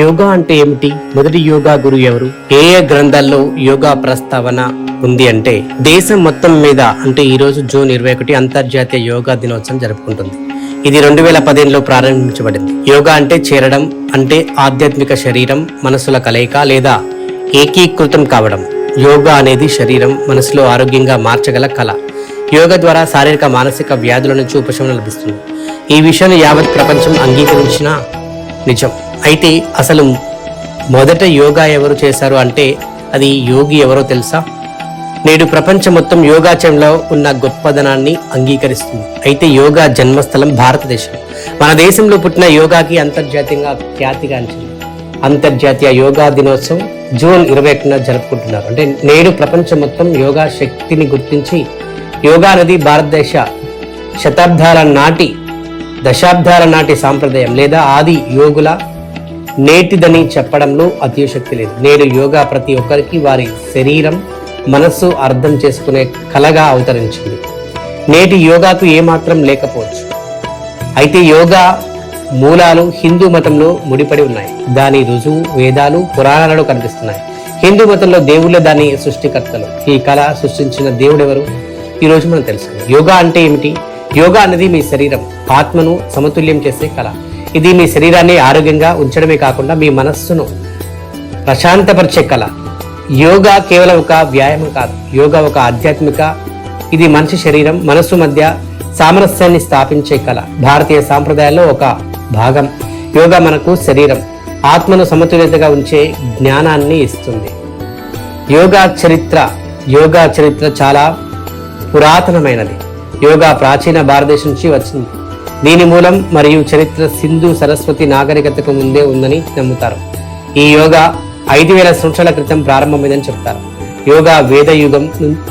యోగా అంటే ఏమిటి? మొదటి యోగా గురువు ఎవరు? ఏ ఏ గ్రంథాల్లో యోగా ప్రస్తావన ఉంది అంటే దేశం మొత్తం మీద అంటే ఈ రోజు జూన్ ఇరవై ఒకటి అంతర్జాతీయ యోగా దినోత్సవం జరుపుకుంటుంది. ఇది రెండు వేల పదిహేనులో ప్రారంభించబడింది. యోగా అంటే చేరడం అంటే ఆధ్యాత్మిక శరీరం మనసుల కలయిక లేదా ఏకీకృతం కావడం. యోగా అనేది శరీరం మనసులో ఆరోగ్యంగా మార్చగల కళ. యోగ ద్వారా శారీరక మానసిక వ్యాధుల నుంచి ఉపశమనం లభిస్తుంది. ఈ విషయాన్ని యావత్ ప్రపంచం అంగీకరించిన నిజం. అయితే అసలు మొదట యోగా ఎవరు చేశారు అంటే అది యోగి ఎవరో తెలుసా? నేడు ప్రపంచం మొత్తం యోగాచయంలో ఉన్న గొప్పదనాన్ని అంగీకరిస్తుంది. అయితే యోగా జన్మస్థలం భారతదేశం. మన దేశంలో పుట్టిన యోగాకి అంతర్జాతీయంగా ఖ్యాతిగాంచింది. అంతర్జాతీయ యోగా దినోత్సవం జూన్ ఇరవై ఒకటిన జరుపుకుంటున్నారు. అంటే నేడు ప్రపంచం మొత్తం యోగా శక్తిని గుర్తించి యోగా అనేది భారతదేశ శతాబ్దాల నాటి దశాబ్దాల నాటి సాంప్రదాయం లేదా ఆది యోగుల నేటిదని చెప్పడంలో అతిశక్తి లేదు. నేడు యోగా ప్రతి ఒక్కరికి వారి శరీరం మనస్సు అర్థం చేసుకునే కలగా అవతరించింది. నేటి యోగాకు ఏమాత్రం లేకపోవచ్చు. అయితే యోగా మూలాలు హిందూ మతంలో ముడిపడి ఉన్నాయి. దాని రుజువు వేదాలు పురాణాలలో కనిపిస్తున్నాయి. హిందూ మతంలో దేవుళ్ళే దాని సృష్టికర్తలు. ఈ కళ సృష్టించిన దేవుడెవరు ఈరోజు మనం తెలుసుకుందాం. యోగా అంటే ఏమిటి? యోగా అనేది మీ శరీరం ఆత్మను సమతుల్యం చేసే కళ. ఇది మీ శరీరాన్ని ఆరోగ్యంగా ఉంచడమే కాకుండా మీ మనస్సును ప్రశాంతపరిచే కళ. యోగా కేవలం ఒక వ్యాయామం కాదు. యోగా ఒక ఆధ్యాత్మిక ఇది మనిషి శరీరం మనస్సు మధ్య సామరస్యాన్ని స్థాపించే కళ. భారతీయ సాంప్రదాయాల్లో ఒక భాగం. యోగా మనకు శరీరం ఆత్మను సమతుల్యతగా ఉంచే జ్ఞానాన్ని ఇస్తుంది. యోగా చరిత్ర యోగా చరిత్ర చాలా పురాతనమైనది. యోగా ప్రాచీన భారతదేశం నుంచి వచ్చింది. దీని మూలం మరియు చరిత్ర సింధు సరస్వతి నాగరికతకు ముందే ఉందని నమ్ముతారు. ఈ యోగా ఐదు వేల సంవత్సరాల క్రితం ప్రారంభమైందని చెప్తారు. యోగా వేద యుగం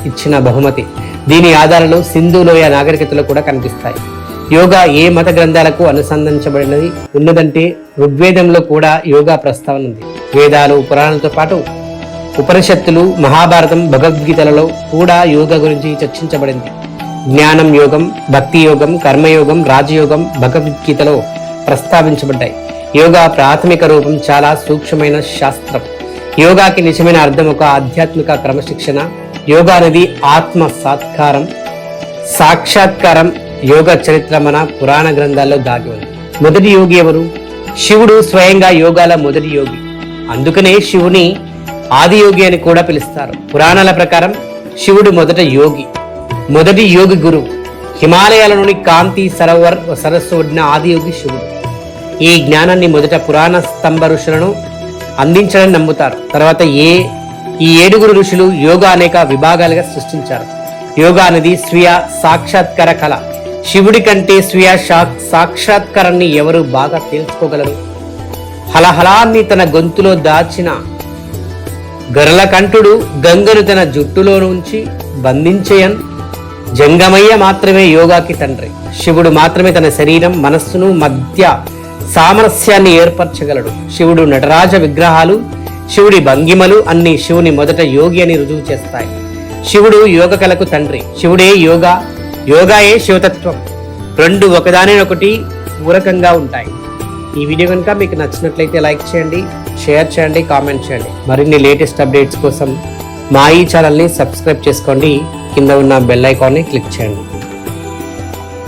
ఇచ్చిన బహుమతి. దీని ఆధారాలు సింధు లోయ నాగరికతలో కూడా కనిపిస్తాయి. యోగా ఏ మత గ్రంథాలకు అనుసంధానించబడినది? ఉన్నదంటే ఋగ్వేదంలో కూడా యోగా ప్రస్తావన ఉంది. వేదాలు పురాణాలతో పాటు ఉపనిషత్తులు మహాభారతం భగవద్గీతలలో కూడా యోగా గురించి చర్చించబడింది. జ్ఞానం యోగం భక్తి యోగం కర్మయోగం రాజయోగం భగవద్గీతలో ప్రస్తావించబడ్డాయి. యోగా ప్రాథమిక రూపం చాలా సూక్ష్మమైన శాస్త్రం. యోగాకి నిజమైన అర్థం ఒక ఆధ్యాత్మిక క్రమశిక్షణ. యోగా అనేది ఆత్మ సాత్కారం. సాక్షాత్కారం యోగ చరిత్ర మన పురాణ గ్రంథాల్లో దాగి ఉంది. మొదటి యోగి ఎవరు? శివుడు స్వయంగా యోగాల మొదటి యోగి. అందుకనే శివుని ఆది యోగి అని కూడా పిలుస్తారు. పురాణాల ప్రకారం శివుడు మొదట యోగి. మొదటి యోగి గురువు హిమాలయాలలోని కాంతి సరోవర్ సరస్సు ఒడిన ఆది యోగి శివుడు. ఈ జ్ఞానాన్ని మొదట పురాణ స్తంభ ఋషులను అందించాలని నమ్ముతారు. తర్వాత ఏ ఈ ఏడుగురు ఋషులు యోగా అనేక విభాగాలుగా సృష్టించారు. యోగా అనేది స్వీయ సాక్షాత్కార కళ. శివుడి కంటే స్వీయ శా- సాక్షాత్కారాన్ని ఎవరు బాగా తెలుసుకోగలరు హలహలాన్ని తన గొంతులో దాచిన గరళకంఠుడు గంగను తన జుట్టులో నుంచి బంధించేయన్ జంగమయ్య మాత్రమే యోగాకి తండ్రి. శివుడు మాత్రమే తన శరీరం మనస్సును మధ్య సామరస్యాన్ని ఏర్పరచగలడు. శివుడు నటరాజ విగ్రహాలు శివుడి భంగిమలు అన్ని శివుని మొదట యోగి అని రుజువు చేస్తాయి. శివుడు యోగ కళకు తండ్రి. శివుడే యోగా యోగాయే శివతత్వం. రెండు ఒకదానినొకటి పూరకంగా ఉంటాయి. ఈ వీడియో కనుక మీకు నచ్చినట్లయితే లైక్ చేయండి షేర్ చేయండి కామెంట్ చేయండి. మరిన్ని లేటెస్ట్ అప్డేట్స్ కోసం మా ఈ ఛానల్ని సబ్స్క్రైబ్ చేసుకోండి. కింద ఉన్న బెల్ ఐకాన్ని క్లిక్ చేయండి.